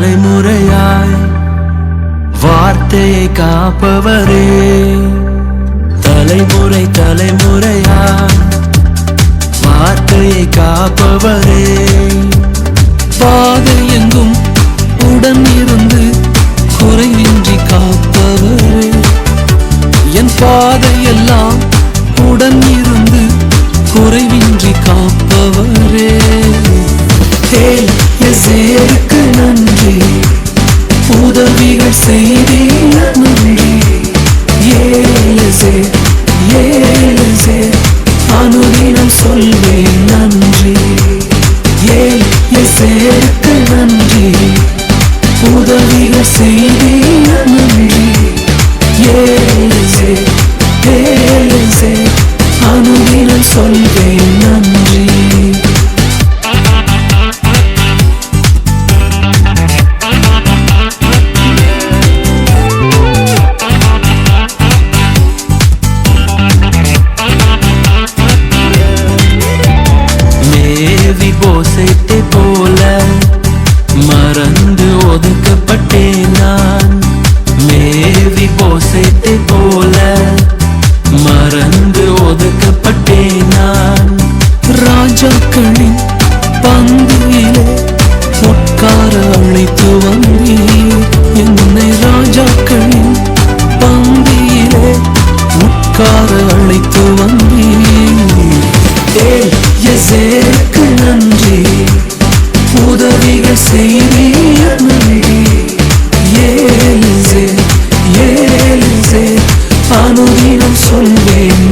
தலைமுறையாய் வார்த்தையை காப்பவரே. தலைமுறை தலைமுறையாய் வார்த்தையை காப்பவரே. பாதை எங்கும் உடன் இருந்து குறைவின்றி காப்பவரே. என் பாதையெல்லாம் உடன் இருந்து குறைவின்றி சொல்வேன் நன்றி ஏல் நன்றி உதவிகள் செய்தீர் மேவி போல மறந்து ஒதுக்கப்பட்டேன் நான். ராஜாக்களின் பந்தியிலே உட்கார அழைத்து வந்தீர். என்னை ராஜாக்களின் பந்தியிலே உட்கார அழைத்து வந்தீர். ஏல் நன்றி. உதவிகள் செய்தீர். அனுதினம் சொல்வேன்.